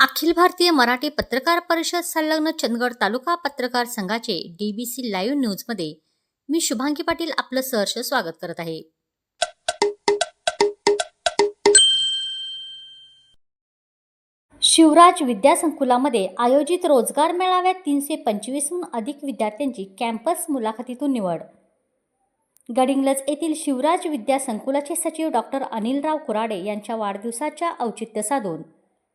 अखिल भारतीय मराठी पत्रकार परिषद संलग्न चंदगड तालुका पत्रकार संघाचे डीबीसी लाईव्ह न्यूजमध्ये मी शुभांगी पाटील आपलं सहर्ष स्वागत करत आहे. शिवराज विद्यासंकुलामध्ये आयोजित रोजगार मेळाव्यात तीनशे पंचवीसहून अधिक विद्यार्थ्यांची कॅम्पस मुलाखतीतून निवड. गडिंग्लज येथील शिवराज विद्यासंकुलाचे सचिव डॉक्टर अनिलराव कुराडे यांच्या वाढदिवसाच्या औचित्य साधून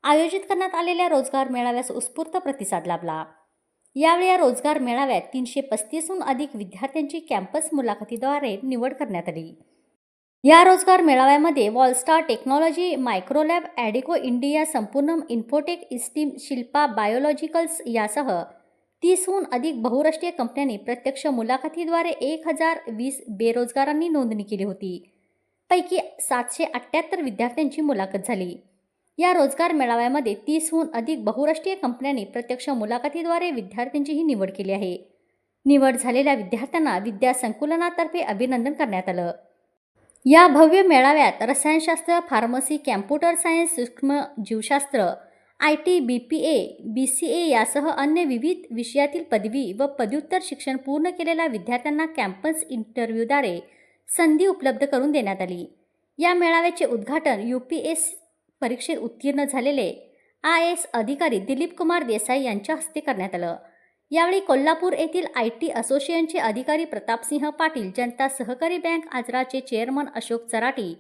आयोजित करण्यात आलेल्या रोजगार मेळाव्यास उत्स्फूर्त प्रतिसाद लाभला. यावेळी या रोजगार मेळाव्यात तीनशे पस्तीसहून अधिक विद्यार्थ्यांची कॅम्पस मुलाखतीद्वारे निवड करण्यात आली. या रोजगार मेळाव्यामध्ये Wallstar technology Microlab Adico India Sampurna Infotech Esteem Shilpa biologicals यासह तीसहून अधिक बहुराष्ट्रीय कंपन्यांनी प्रत्यक्ष मुलाखतीद्वारे एक हजार वीस बेरोजगारांनी नोंदणी केली होती. पैकी सातशे अठ्ठ्याहत्तर विद्यार्थ्यांची मुलाखत झाली. या रोजगार मेळाव्यामध्ये तीसहून अधिक बहुराष्ट्रीय कंपन्यांनी प्रत्यक्ष मुलाखतीद्वारे विद्यार्थ्यांचीही निवड केली आहे. निवड झालेल्या विद्यार्थ्यांना विद्या संकुलनातर्फे अभिनंदन करण्यात आलं. या भव्य मेळाव्यात रसायनशास्त्र फार्मसी कॅम्प्युटर सायन्स सूक्ष्म जीवशास्त्र I T B P A B C A यासह अन्य विविध विषयातील पदवी व पदव्युत्तर शिक्षण पूर्ण केलेल्या विद्यार्थ्यांना कॅम्पस इंटरव्ह्यूद्वारे संधी उपलब्ध करून देण्यात आली. या मेळाव्याचे उद्घाटन यू पी एस परीक्षेत उत्तीर्ण झालेले आय एस अधिकारी दिलीप कुमार देसाई यांच्या हस्ते करण्यात आलं. यावेळी कोल्हापूर येथील आय टी असोसिएशनचे अधिकारी प्रतापसिंह पाटील जनता सहकारी बँक आजराचे चेअरमन अशोक चराटी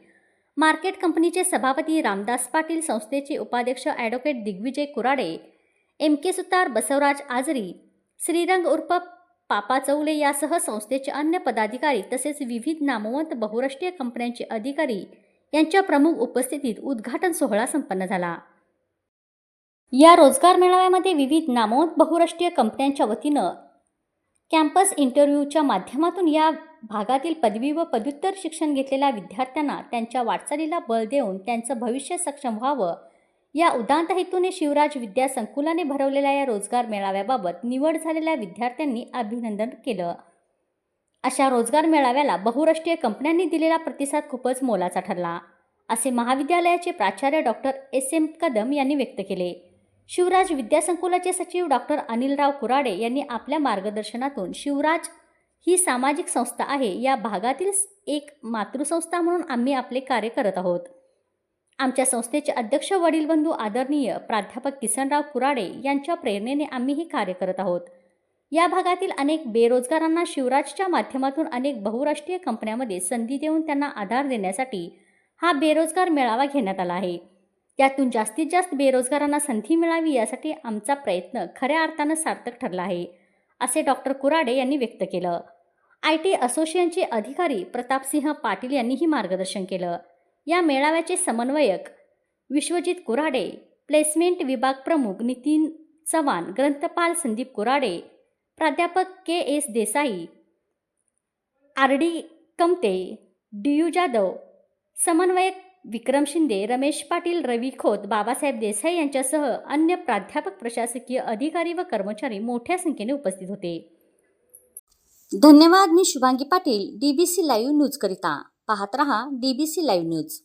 मार्केट कंपनीचे सभापती रामदास पाटील संस्थेचे उपाध्यक्ष advocate Digvijay Kurade M K Sutar Basavraj Ajari Shrirang उर्फ पापा चौले यासह संस्थेचे अन्य पदाधिकारी तसेच विविध नामवंत बहुराष्ट्रीय कंपन्यांचे अधिकारी यांच्या प्रमुख उपस्थितीत उद्घाटन सोहळा संपन्न झाला. या रोजगार मेळाव्यामध्ये विविध नामवंत बहुराष्ट्रीय कंपन्यांच्या वतीनं कॅम्पस इंटरव्ह्यूच्या माध्यमातून या भागातील पदवी व पदव्युत्तर शिक्षण घेतलेल्या विद्यार्थ्यांना त्यांच्या वाटचालीला बळ देऊन त्यांचं भविष्य सक्षम व्हावं या उदांत हेतूने शिवराज विद्या संकुलाने भरवलेल्या या रोजगार मेळाव्याबाबत निवड झालेल्या विद्यार्थ्यांनी अभिनंदन केलं. अशा रोजगार मेळाव्याला बहुराष्ट्रीय कंपन्यांनी दिलेला प्रतिसाद खूपच मोलाचा ठरला असे महाविद्यालयाचे प्राचार्य डॉक्टर एस. एम. कदम यांनी व्यक्त केले. शिवराज विद्यासंकुलाचे सचिव डॉक्टर अनिलराव कुराडे यांनी आपल्या मार्गदर्शनातून शिवराज ही सामाजिक संस्था आहे या भागातील एक मातृसंस्था म्हणून आम्ही आपले कार्य करत आहोत. आमच्या संस्थेचे अध्यक्ष वडीलबंधू आदरणीय प्राध्यापक किसनराव कुराडे यांच्या प्रेरणेने आम्ही हे कार्य करत आहोत. या भागातील अनेक बेरोजगारांना शिवराजच्या माध्यमातून अनेक बहुराष्ट्रीय कंपन्यांमध्ये संधी देऊन त्यांना आधार देण्यासाठी हा बेरोजगार मेळावा घेण्यात आला आहे. त्यातून जास्तीत जास्त बेरोजगारांना संधी मिळावी यासाठी आमचा प्रयत्न खऱ्या अर्थानं सार्थक ठरला आहे असे डॉक्टर कुराडे यांनी व्यक्त केलं. आय. टी. असोसिएशनचे अधिकारी प्रतापसिंह पाटील यांनीही मार्गदर्शन केलं. या मेळाव्याचे समन्वयक विश्वजित कुराडे प्लेसमेंट विभाग प्रमुख नितीन चव्हाण ग्रंथपाल संदीप कुराडे प्राध्यापक K S Desai R D Kamate D U Jadhav समन्वयक विक्रम शिंदे रमेश पाटील रवी खोत बाबासाहेब देसाई यांच्यासह अन्य प्राध्यापक प्रशासकीय अधिकारी व कर्मचारी मोठ्या संख्येने उपस्थित होते. धन्यवाद मी Shubhangi Patil DBC live news करिता. पाहत रहा डीबीसी लाईव्ह न्यूज.